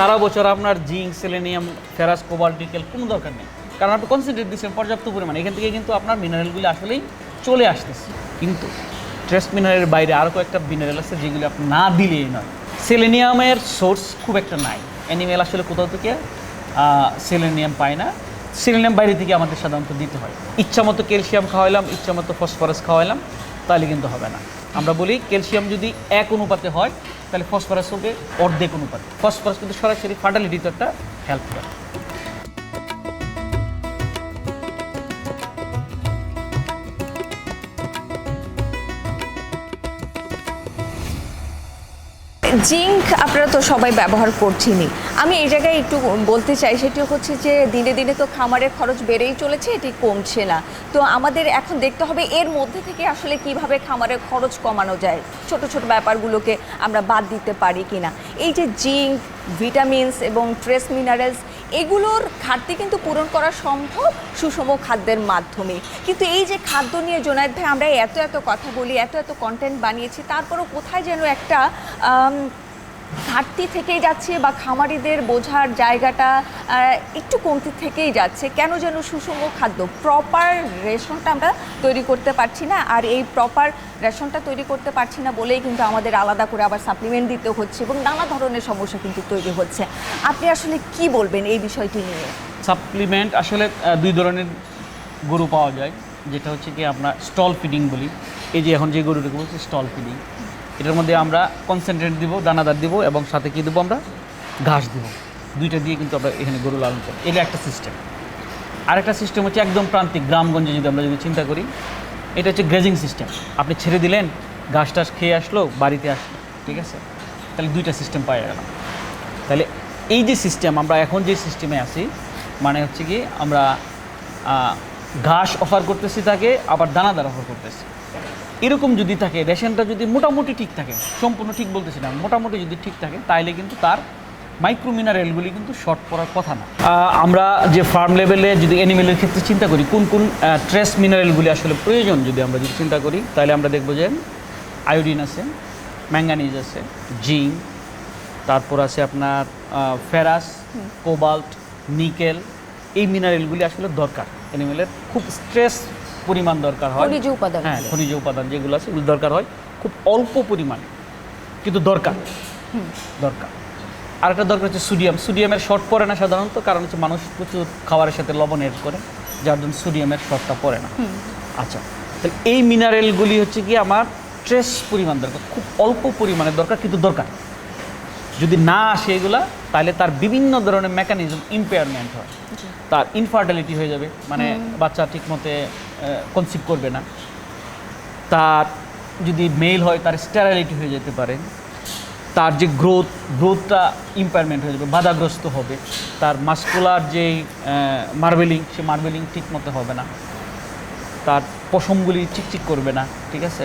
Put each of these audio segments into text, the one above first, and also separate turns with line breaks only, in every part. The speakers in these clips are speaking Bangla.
সারা বছর আপনার zinc, selenium, ferrous, cobalt, nickel, কোনো দরকার নেই। কারণ আপনি কনসেন্ট্রেট দিচ্ছেন পর্যাপ্ত পরিমাণে। এখান থেকে কিন্তু আপনার মিনারেলগুলি আসলেই চলে আসতেছে। কিন্তু ট্রেস মিনারেলের বাইরে আরও কয়েকটা মিনারেল আছে যেগুলি আপনি না দিলেই নয়। সেলেনিয়ামের সোর্স খুব একটা নাই। অ্যানিমেল আসলে কোথাও থেকে সেলেনিয়াম পায় না। সেলেনিয়াম বাইরে থেকে আমাদের সাধারণত দিতে হয়। ইচ্ছা মতো ক্যালসিয়াম খাওয়াইলাম ইচ্ছা মতো ফসফরাস খাওয়াইলাম। তাহলে কিন্তু হবে না। আমরা বলি ক্যালসিয়াম যদি এক অনুপাতে হয়, তাহলে ফসফরাস হবে অর্ধেক অনুপাতে। ফসফরাস কিন্তু সরাসরি ফার্টালিটিতে একটা হেল্প করে।
জিঙ্ক আপনারা তো সবাই ব্যবহার করছেনই। আমি এই জায়গায় একটু বলতে চাই, সেটি হচ্ছে যে দিনে দিনে তো খামারের খরচ বেড়েই চলেছে, এটি কমছে না। তো আমাদের এখন দেখতে হবে এর মধ্যে থেকে আসলে কীভাবে খামারের খরচ কমানো যায়, ছোট ছোট ব্যাপারগুলোকে আমরা বাদ দিতে পারি কিনা। এই যে জিঙ্ক, ভিটামিনস এবং ট্রেস মিনারেলস এগুলোর ঘাটতি কিন্তু পূরণ করা সম্ভব সুষম খাদ্যের মাধ্যমে। কিন্তু এই যে খাদ্য নিয়ে জোনায়দ ভাই, আমরা এত এত কথা বলি, এত এত কন্টেন্ট বানিয়েছি, তারপরও কোথায় যেন একটা ঘাটতি থেকেই যাচ্ছে বা খামারিদের বোঝার জায়গাটা একটু কমতি থেকেই যাচ্ছে। কেন যেন সুষম খাদ্য প্রপার রেশনটা আমরা তৈরি করতে পারছি না। আর এই প্রপার রেশনটা তৈরি করতে পারছি না বলেই কিন্তু আমাদের আলাদা করে আবার সাপ্লিমেন্ট দিতে হচ্ছে এবং নানা ধরনের সমস্যা কিন্তু তৈরি হচ্ছে। আপনি আসলে কি বলবেন এই বিষয়টি নিয়ে?
সাপ্লিমেন্ট আসলে দুই ধরনের গরু পাওয়া যায়। যেটা হচ্ছে কি আমরা স্টল ফিডিং বলি। এই যে এখন যে গরুটাকে বলছি স্টল ফিডিং এটার মধ্যে আমরা কনসেন্ট্রেট দিব, দানাদার দিব এবং সাথে কি দেবো আমরা? ঘাস দিব। দুইটা দিয়ে কিন্তু আমরা এখানে গরু লালন করি এটা একটা সিস্টেম আরেকটা সিস্টেম হচ্ছে একদম প্রান্তিক, গ্রামগঞ্জে যদি আমরা যদি চিন্তা করি, এটা হচ্ছে গ্রেজিং সিস্টেম আপনি ছেড়ে দিলেন, ঘাস টাস খেয়ে আসলো, বাড়িতে আসলো, ঠিক আছে? তাহলে দুইটা সিস্টেম পাওয়া গেল। তাহলে এই যে সিস্টেম আমরা এখন যে সিস্টেমে আছি মানে হচ্ছে কি আমরা ঘাস অফার করতেছি তাকে, আবার দানাদার অফার করতেছি। এরকম যদি থাকে রেশনটা যদি মোটামুটি ঠিক থাকে সম্পূর্ণ ঠিক বলতেছি না মোটামুটি যদি ঠিক থাকে তাইলে কিন্তু তার মাইক্রো মিনারেলগুলি কিন্তু শর্ট পড়ার কথা না। আমরা যে ফার্ম লেভেলে যদি অ্যানিমেলের ক্ষেত্রে চিন্তা করি কোন কোন ট্রেস মিনারেলগুলি আসলে প্রয়োজন যদি আমরা যদি চিন্তা করি তাহলে আমরা দেখব যে আয়োডিন আছে ম্যাঙ্গানিজ আছে জিঙ্ক তারপর আছে আপনার ফেরাস কোবাল্ট নিকেল এই মিনারেলগুলি আসলে দরকার অ্যানিমেলের খুব স্ট্রেস পরিমাণ দরকার হয়।
খনিজ উপাদান।
হ্যাঁ খনিজ উপাদান যেগুলো আছে এগুলো দরকার হয়। খুব অল্প পরিমাণে। কিন্তু দরকার। দরকার। আরেকটা দরকার হচ্ছে সোডিয়াম। সোডিয়ামের শর্ট পড়ে না সাধারণত কারণ হচ্ছে মানুষ প্রচুর খাবারের সাথে লবণ এড করে যার জন্য সোডিয়ামের শর্টটা পড়ে না। আচ্ছা তাহলে এই মিনারেলগুলি হচ্ছে কি আমার ট্রেস পরিমাণ দরকার। খুব অল্প পরিমাণে দরকার কিন্তু দরকার। যদি না আসে এগুলা তাহলে তার বিভিন্ন ধরনের মেকানিজম ইম্পেয়ারমেন্ট হয়। তার ইনফার্টিলিটি হয়ে যাবে। মানে বাচ্চা ঠিক মতে কনসিভ করবে না। তার যদি মেল হয় তার স্টেরালিটি হয়ে যেতে পারে। তার যে গ্রোথ গ্রোথটা ইম্পায়ারমেন্ট হয়ে যাবে বাধাগ্রস্ত হবে। তার মাস্কুলার যে মার্বেলিং সে মার্বেলিং ঠিক মতো হবে না। তার পশমগুলি চিকচিক করবে না ঠিক আছে?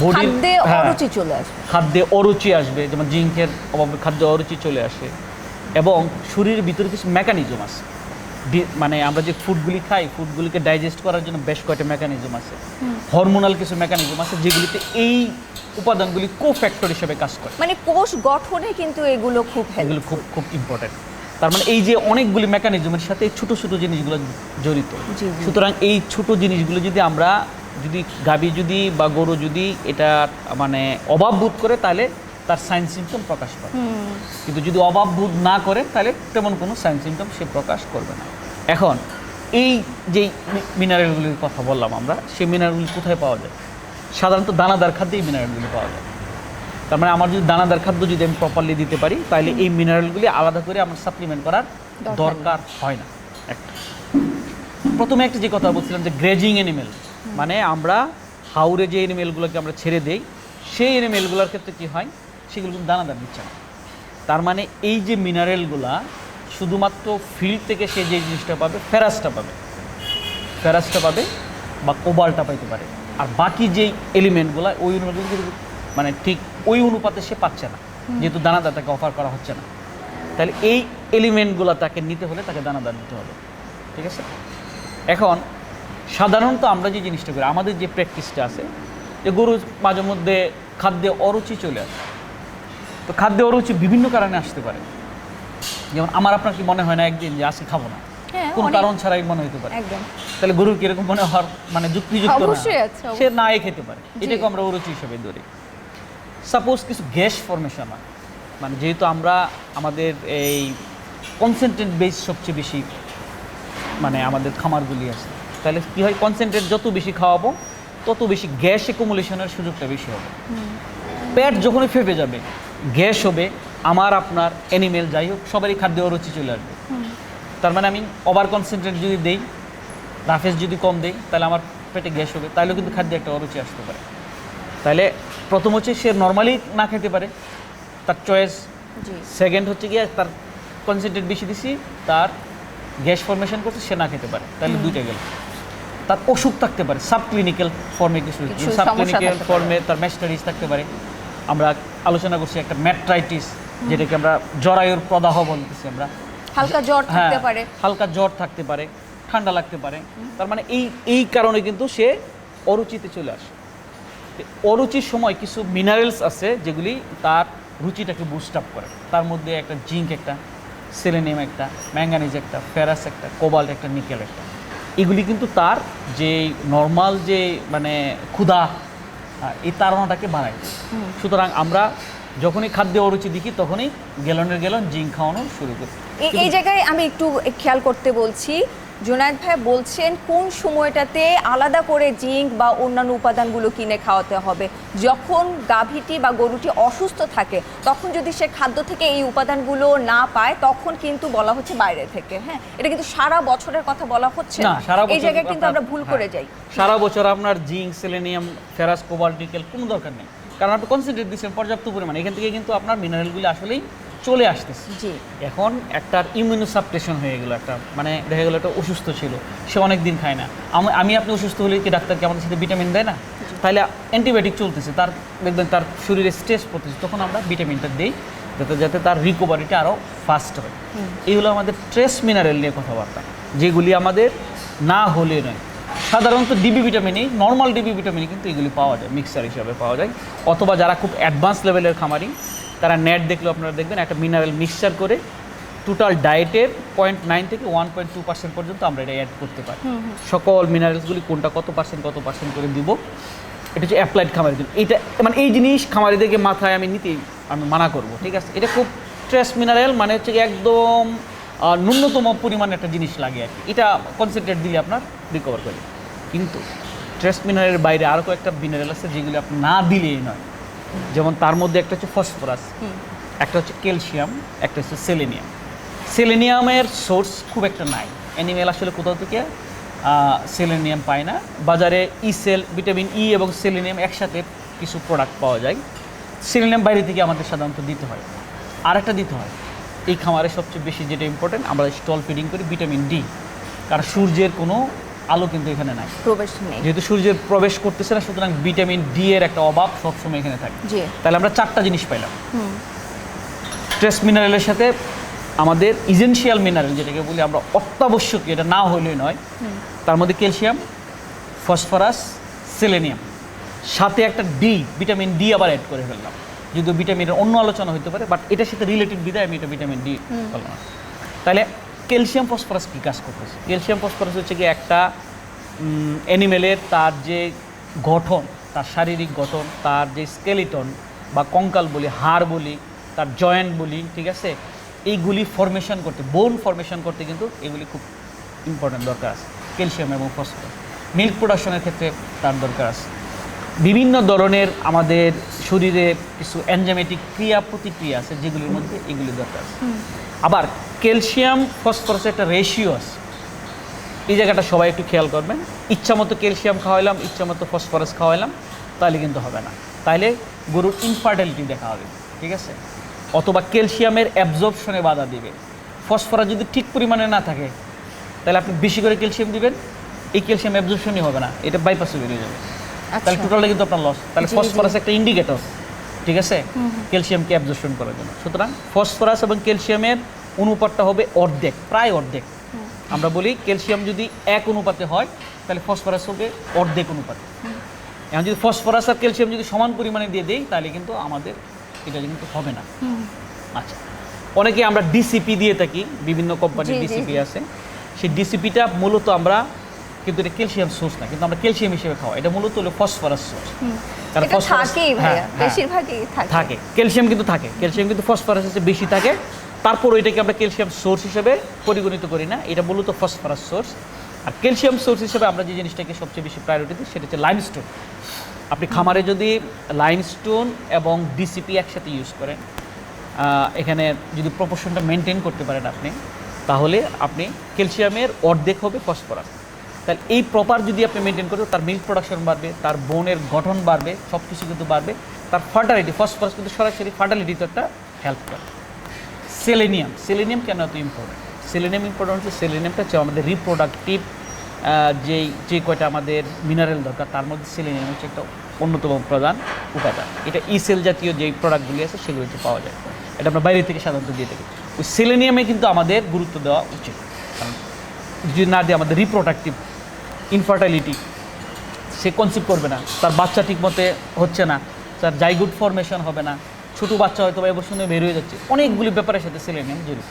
বডির
খাদ্যে
হ্যাঁ,
অরুচি চলে আসবে।
খাদ্যে অরুচি আসবে যেমন জিঙ্কের অভাবে খাদ্যে অরুচি চলে আসে। এবং শরীরের ভিতরে কিছু মেকানিজম আছে। মানে আমরা যে ফুডগুলি খাই ফুডগুলিকে ডাইজেস্ট করার জন্য বেশ কয়েকটা মেকানিজম আছে। হরমোনাল কিছু মেকানিজম আছে যেগুলিতে এই উপাদানগুলি কো ফ্যাক্টর হিসেবে কাজ করে।
মানে কোষ গঠনে কিন্তু এগুলো খুব
এগুলো খুব খুব ইম্পর্টেন্ট তার মানে এই যে অনেকগুলি মেকানিজমের সাথে এই ছোট ছোট জিনিসগুলো জড়িত। সুতরাং এই ছোট জিনিসগুলো যদি আমরা যদি গাবি যদি বা গরু যদি এটা মানে অভাব বোধ করে তাহলে তার সাইন সিমটম প্রকাশ পায় কিন্তু যদি অভাব বোধ না করে তাহলে তেমন কোনো সাইন সিমটম সে প্রকাশ করবে না। এখন এই যে মিনারেলগুলির কথা বললাম আমরা সেই মিনারেলগুলি কোথায় পাওয়া যায়? সাধারণত দানাদার খাদ্যেই মিনারেলগুলি পাওয়া যায়। তার মানে আমার যদি দানাদার খাদ্য যদি আমি প্রপারলি দিতে পারি তাহলে এই মিনারেলগুলি আলাদা করে আমার সাপ্লিমেন্ট করার
দরকার
হয় না। একটা। প্রথমে একটা যে কথা বলছিলাম যে গ্রেজিং এনিমেল মানে আমরা হাউরে যে এনিমেলগুলোকে আমরা ছেড়ে দেই সেই এনিমেলগুলোর ক্ষেত্রে কি হয়? সেগুলো কিন্তু দানাদার দিচ্ছে না। তার মানে এই যে মিনারেলগুলা শুধুমাত্র ফিল্ড থেকে সে যে জিনিসটা পাবে ফেরাসটা পাবে। ফেরাসটা পাবে বা কোবালটা পাইতে পারে। আর বাকি যেই এলিমেন্টগুলো ওই অনুপাতে কিন্তু মানে ঠিক ওই অনুপাতে সে পাচ্ছে না। যেহেতু দানাদার তাকে অফার করা হচ্ছে না। তাহলে এই এলিমেন্টগুলো তাকে নিতে হলে তাকে দানাদার নিতে হবে। ঠিক আছে? এখন সাধারণত আমরা যে জিনিসটা করি আমাদের যে প্র্যাকটিসটা আছে যে গরু মাঝে মধ্যে খাদ্যে অরুচি চলে আসে। তো খাদ্যে অরুচি বিভিন্ন কারণে আসতে পারে। যেমন আমার আপনার কি মনে হয় না একদিন যে আজকে খাব না?
হ্যাঁ
কোনো কারণ ছাড়াই মনে হতে পারে। তাহলে গরুর কীরকম মনে হওয়ার মানে যুক্তিযুক্ত না। সে নাই খেতে পারে। এটাকে আমরা অরুচি হিসেবে ধরি। সাপোজ কিছু গ্যাস ফর্মেশন হয়। মানে যেহেতু আমরা আমাদের এই কনসেন্ট্রেট বেস সবচেয়ে বেশি মানে আমাদের খামারগুলি আছে। তাহলে কী হয়? কনসেন্ট্রেট যত বেশি খাওয়াবো তত বেশি গ্যাস একুমুলেশনের সুযোগটা বেশি হবে। পেট যখনই ফেপে যাবে গ্যাস হবে আমার আপনার অ্যানিমেল যাই হোক সবারই খাদ্য রুচি চলে আসবে। তার মানে আমি ওভার কনসেন্ট্রেট যদি দেই রাফেজ যদি কম দেই তাহলে আমার পেটে গ্যাস হবে তাহলেও কিন্তু খাদ্যে একটা অরুচি আসতে পারে। তাহলে প্রথম হচ্ছে সে নর্মালি না খেতে পারে তার চয়েস সেকেন্ড হচ্ছে গিয়ে তার কনসেন্ট্রেট বেশি দিছি তার গ্যাস ফর্মেশন করছে সে না খেতে পারে তাহলে দুইটা গেল। তার অসুখ থাকতে পারে সাব ক্লিনিক্যাল ফর্মে কিছু
কিছু
সাব ক্লিনিক্যাল ফর্মে তার ম্যাস্টারিজ থাকতে পারে। আমরা আলোচনা করছি একটা ম্যাট্রাইটিস যেটাকে আমরা জরায়ুর প্রদাহ বলতেছি আমরা।
হালকা জ্বর থাকতে
হ্যাঁ,
পারে।
হালকা জ্বর থাকতে পারে ঠান্ডা লাগতে পারে। তার মানে এই এই কারণে কিন্তু সে অরুচিতে চলে আসে। অরুচির সময় কিছু মিনারেলস আছে যেগুলি তার রুচিটাকে বুস্ট আপ করে। তার মধ্যে একটা জিঙ্ক একটা সেলেনিয়াম একটা ম্যাঙ্গানিজ একটা ফেরাস একটা কোবাল্ট একটা নিকেল একটা। এগুলি কিন্তু তার যে নর্মাল যে মানে ক্ষুধা এই তাড়নাটাকে বাড়ায়। সুতরাং আমরা যখনই খাদ্য অরুচি দেখি তখনই গ্যালনের গ্যালন জিঙ্ক খাওয়ানো শুরু করি।
এই- এই জায়গায় আমি একটু খেয়াল করতে বলছি জোনায়েদ ভাই বলছেন কোন সময়টাতে আলাদা করে জিঙ্ক বা অন্যান্য উপাদানগুলো কিনে খাওয়াতে হবে? যখন গাভীটি বা গরুটি অসুস্থ থাকে তখন যদি সে খাদ্য থেকে এই উপাদানগুলো না পায় তখন কিন্তু বলা হচ্ছে বাইরে থেকে। হ্যাঁ এটা কিন্তু সারা বছরের কথা বলা হচ্ছে
না সারা
এই জায়গায় কিন্তু আমরা ভুল
হ্যাঁ,
করে যাই।
সারা বছর আপনার zinc selenium ferrous cobalt nickel কোনো দরকার নেই। কারণ আপনি কনসেন্ট্রেট দিচ্ছেন পর্যাপ্ত পরিমাণে। এখান থেকে কিন্তু আপনার মিনারেলগুলি আসলেই চলে আসতেছে। এখন একটা ইমিউনোসাপ্রেশন হয়ে গেলো একটা মানে দেখা গেলো একটা অসুস্থ ছিল সে অনেক দিন খায় না। আমি- আমি আপনি অসুস্থ হলে কি ডাক্তার কি আমাদের সাথে ভিটামিন দেয় না? তাহলে অ্যান্টিবায়োটিক চলতেছে তার দেখবেন তার শরীরে স্ট্রেস পড়তেছে তখন আমরা ভিটামিনটা দিই যাতে যাতে তার রিকভারিটা আরও ফাস্ট হয়। এই হলো আমাদের ট্রেস মিনারেল নিয়ে কথাবার্তা যেগুলি আমাদের না হলে নয়। সাধারণত ডিবি ভিটামিনই নর্মাল ডিবি ভিটামিনই কিন্তু এগুলি পাওয়া যায় মিক্সার হিসাবে পাওয়া যায়। অথবা যারা খুব অ্যাডভান্স লেভেলের খামারি তারা নেট দেখলে আপনারা দেখবেন একটা মিনারেল মিক্সচার করে টোটাল ডায়েটের পয়েন্ট নাইন থেকে ওয়ান পয়েন্ট টু পার্সেন্ট পর্যন্ত আমরা এটা অ্যাড করতে পারি। সকল মিনারেলসগুলি কোনটা কত পার্সেন্ট কত পার্সেন্ট করে দিব? এটা হচ্ছে অ্যাপ্লাইড খামারের জন্য। এটা মানে এই জিনিস খামারিদেরকে মাথায় আমি নিতেই আমি মানা করব ঠিক আছে? এটা খুব ট্রেস মিনারেল মানে হচ্ছে একদম ন্যূনতম পরিমাণে একটা জিনিস লাগে আর কি। এটা কনসেন্ট্রেট দিলে আপনার রিকভার করে। কিন্তু ট্রেস মিনারেলের বাইরে আরও কয়েকটা মিনারেল আছে যেগুলি আপনি না দিলেই নয়। যেমন তার মধ্যে একটা হচ্ছে ফসফরাস একটা হচ্ছে ক্যালসিয়াম একটা হচ্ছে সেলেনিয়াম। সেলেনিয়ামের সোর্স খুব একটা নাই। অ্যানিমেল আসলে কোথাও থেকে সেলেনিয়াম পায় না। বাজারে ই সেল ভিটামিন ই এবং সেলেনিয়াম একসাথে কিছু প্রোডাক্ট পাওয়া যায়। সেলেনিয়াম বাইরে থেকে আমাদের সাধারণত দিতে হয়। আর একটা দিতে হয়। এই খামারে সবচেয়ে বেশি যেটা ইম্পর্টেন্ট আমরা স্টল ফিডিং করি ভিটামিন ডি। কারণ সূর্যের কোনো আলো কিন্তু এখানে নাই।
প্রবেশ নেই।
যেহেতু সূর্যের প্রবেশ করতেছে না সুতরাং ভিটামিন ডি এর একটা অভাব সবসময় এখানে থাকে। তাহলে আমরা চারটা জিনিস পাইলাম। ট্রেস মিনারেলের সাথে আমাদের ইজেন্সিয়াল মিনারেল যেটাকে বলি আমরা অত্যাবশ্যকীয় এটা না হলেই নয়। তার মধ্যে ক্যালসিয়াম ফসফরাস সেলেনিয়াম। সাথে একটা ডি ভিটামিন ডি আবার অ্যাড করে ফেললাম। যদিও ভিটামিনের অন্য আলোচনা হতে পারে বাট এটার সাথে রিলেটেড বিদায় আমি এটা ভিটামিন ডি বললাম। তাহলে ক্যালসিয়াম ফসফরাস কী কাজ করতেছে? ক্যালসিয়াম ফসফরাস হচ্ছে কি একটা অ্যানিমেলের তার যে গঠন তার শারীরিক গঠন তার যে স্কেলিটন বা কঙ্কাল বলি হাড় বলি তার জয়েন্ট বলি ঠিক আছে? এইগুলি ফরমেশন করতে বোন ফরমেশন করতে কিন্তু এগুলি খুব ইম্পর্ট্যান্ট দরকার আছে ক্যালসিয়াম এবং ফসফরাস। মিল্ক প্রোডাকশনের ক্ষেত্রে তার দরকার আছে। বিভিন্ন ধরনের আমাদের শরীরে কিছু অ্যানজামেটিক ক্রিয়া প্রতিক্রিয়া আছে যেগুলির মধ্যে এগুলি দরকার আছে। আবার ক্যালসিয়াম ফসফরাসের একটা রেশিও আছে। এই জায়গাটা সবাই একটু খেয়াল করবেন। ইচ্ছা মতো ক্যালসিয়াম খাওয়াইলাম ইচ্ছা মতো ফসফরাস খাওয়াইলাম তাহলে কিন্তু হবে না। তাইলে গরুর ইনফার্টিলিটি দেখা হবে ঠিক আছে? অথবা ক্যালসিয়ামের অ্যাবজর্পশনে বাধা দিবে। ফসফরাস যদি ঠিক পরিমাণে না থাকে তাহলে আপনি বেশি করে ক্যালসিয়াম দিবেন। এই ক্যালসিয়াম অ্যাবজর্পশনই হবে না এটা বাইপাসে বেরিয়ে যাবে। তাহলে
আচ্ছা।
টোটালটা কিন্তু আপনার লস তাহলে। ফসফরাস একটা ইন্ডিকেটর ঠিক আছে? ক্যালসিয়ামকে অ্যাবজর্পশন করার জন্য। সুতরাং ফসফরাস এবং ক্যালসিয়ামের অনুপাতটা হবে অর্ধেক প্রায় অর্ধেক। আমরা বলি ক্যালসিয়াম যদি এক অনুপাতে হয় তাহলে ফসফরাস হবে অর্ধেক অনুপাতে। এখন যদি ফসফরাস আর ক্যালসিয়াম যদি সমান পরিমাণে দিয়ে দেই তাহলে কিন্তু আমাদের এটা কিন্তু হবে না। আচ্ছা অনেকে আমরা ডিসিপি দিয়ে থাকি বিভিন্ন কোম্পানির ডিসিপি আছে। সেই ডিসিপিটা মূলত আমরা কিন্তু এটা ক্যালসিয়াম সোর্স না কিন্তু আমরা ক্যালসিয়াম হিসেবে খাওয়া। এটা মূলত হলো ফসফরাস সোর্স। কারণ হ্যাঁ, হ্যাঁ,
থাকে।
থাকে ক্যালসিয়াম কিন্তু থাকে। ক্যালসিয়াম কিন্তু ফসফরাস হচ্ছে বেশি থাকে। তারপর ওইটাকে আমরা ক্যালসিয়াম সোর্স হিসেবে পরিগণিত করি না, এটা মূলত ফসফরাস সোর্স আর ক্যালসিয়াম সোর্স হিসেবে আমরা যে জিনিসটাকে সবচেয়ে বেশি প্রায়োরিটি দিই, সেটা হচ্ছে লাইমস্টোন আপনি খামারে যদি লাইমস্টোন এবং ডিসিপি একসাথে ইউজ করেন এখানে যদি প্রপোর্শনটা মেনটেন করতে পারেন আপনি, তাহলে আপনি ক্যালসিয়ামের অর্ধেক হবে ফসফরাস তাহলে এই প্রপার যদি আপনি মেনটেন করেন, তার মিল্ক প্রোডাকশন বাড়বে, তার বোনের গঠন বাড়বে সব কিছু কিন্তু বাড়বে, তার ফার্টালিটি ফসফরাস কিন্তু সরাসরি ফার্টালিটিতে একটা হেল্প করে। সেলেনিয়াম সেলেনিয়াম কেন এত ইম্পর্টেন্ট সেলেনিয়াম ইম্পর্টেন্ট হচ্ছে সেলেনিয়ামটা হচ্ছে আমাদের রিপ্রোডাক্টিভ যেই যে কয়টা আমাদের মিনারেল দরকার, তার মধ্যে সেলেনিয়াম হচ্ছে একটা অন্যতম প্রধান উপাদান। এটা ইসেল জাতীয় যেই প্রোডাক্টগুলি আছে, সেগুলো হচ্ছে পাওয়া যায়। এটা আমরা বাইরে থেকে সাধারণত দিয়ে থাকি। ওই সেলেনিয়ামে কিন্তু আমাদের গুরুত্ব দেওয়া উচিত। কারণ যদি না দিয়ে আমাদের রিপ্রোডাক্টিভ ইনফার্টাইলিটি সে কনসিভ করবে না। তার বাচ্চা ঠিক মতে হচ্ছে না। তার জাইগুড ফরমেশন হবে না। ছোটো বাচ্চা হয়তো বা শুনে বের হয়ে যাচ্ছে। অনেকগুলি ব্যাপারের সাথে সেলেনিয়াম জড়িত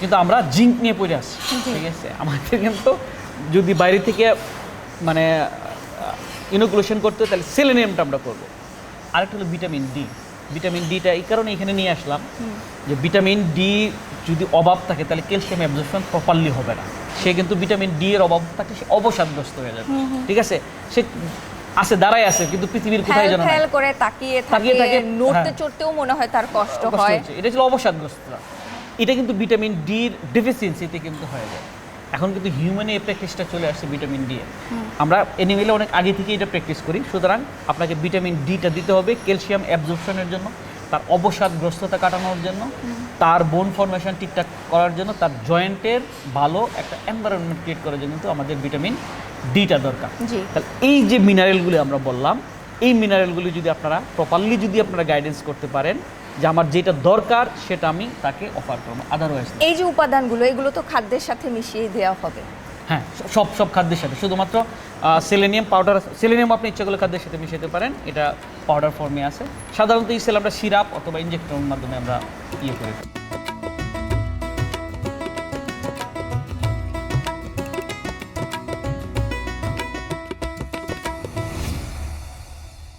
কিন্তু আমরা জিঙ্ক নিয়ে পড়ে আসছি ঠিক আছে? আমাদের কিন্তু যদি বাইরে থেকে মানে ইনোকুলেশন করতে হয়, তাহলে সেলেনিয়ামটা আমরা করব। আরেকটা হলো ভিটামিন ডি ভিটামিন ডিটা এই কারণে এখানে নিয়ে আসলাম যে ভিটামিন ডি যদি অভাব থাকে তাহলে ক্যালসিয়াম অ্যাবজর্পশন প্রপারলি হবে না। সে কিন্তু ভিটামিন ডি এর অভাব থাকলে সে অবসাদগ্রস্ত হয়ে যাবে। ঠিক আছে? সে আছে দাঁড়ায় আছে কিন্তু পৃথিবীর কোথায় যেন নাই।
করে তাকিয়ে থাকে
থাকে,
নড়তে
হ্যাঁ।
চড়তেও মনে হয় তার কষ্ট হয়।
এটা ছিল অবসাদগ্রস্ত এটা কিন্তু ভিটামিন ডির ডেফিসিয়েন্সিতে কিন্তু হয়ে যায়। এখন কিন্তু হিউম্যানে এই প্র্যাকটিসটা চলে আসছে ভিটামিন ডি আমরা এনিমেলে অনেক আগে থেকে এটা প্র্যাকটিস করি। সুতরাং আপনাকে ভিটামিন ডিটা দিতে হবে ক্যালসিয়াম অ্যাবজর্পশনের জন্য। তার অবসাদগ্রস্ততা কাটানোর জন্য তার বোন ফরমেশন ঠিকঠাক করার জন্য তার জয়েন্টের ভালো একটা এনভায়রনমেন্ট ক্রিয়েট করার জন্য কিন্তু আমাদের ভিটামিন ডিটা দরকার। তাহলে এই যে মিনারেলগুলি আমরা বললাম এই মিনারেলগুলি যদি আপনারা প্রপারলি যদি আপনারা গাইডেন্স করতে পারেন যে আমার যেটা দরকার সেটা আমি তাকে অফার করব। আদারওয়াইজ
এই যে উপাদানগুলো এগুলো তো খাদ্যের সাথে মিশিয়ে দেওয়া হবে।
হ্যাঁ সব সব খাদ্যের সাথে। শুধুমাত্র সেলেনিয়াম পাউডার সেলেনিয়াম আপনি ইচ্ছা করলে খাদ্যের সাথে মিশাতে পারেন। এটা পাউডার ফর্মে আছে। সাধারণত এই সেল আমরা সিরাপ অথবা ইঞ্জেকশনের মাধ্যমে আমরা ইয়ে করে। থাকি